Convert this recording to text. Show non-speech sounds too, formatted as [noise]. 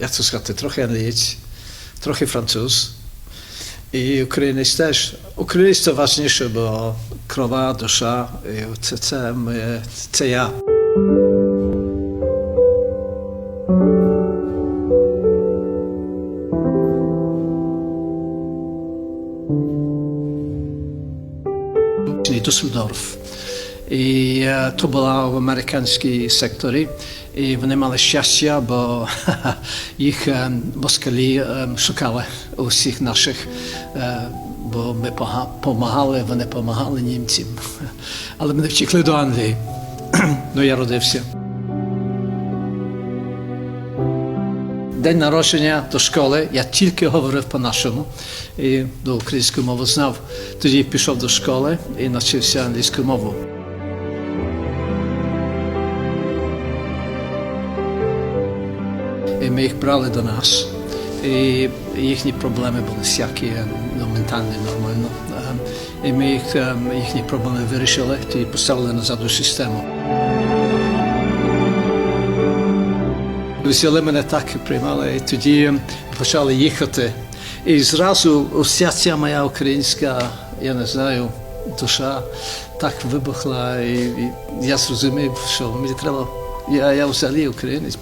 ja to zgadę, trochę Anglic, trochę Francuz i Ukrainiec też. Ukrainiec to ważniejsze, bo krowa, dusza, CC, moje, co ja. Düsseldorf. I e, to była w amerykańskim sektorze. І вони мали щастя, бо [laughs] їх е, москалі е, шукали у всіх наших, е, бо ми допомагали, вони допомагали німцям. [laughs] Але ми не втекли до Англії. [clears throat] Ну, я родився. День народження до школи я тільки говорив по-нашому і до української мови знав. Тоді пішов до школи і навчився англійську мову. Ми їх брали до нас. І їхні проблеми були всякі, ну, ментальні, нормально. Ем, І ми їх, ем, їхні проблеми вирішили і поставили назад у систему. Взяли мене так і приймали, і тоді почали їхати. І зразу вся ця моя українська, я не знаю, душа так вибухла, і, і я зрозумів, що мені треба, я, я взагалі українець.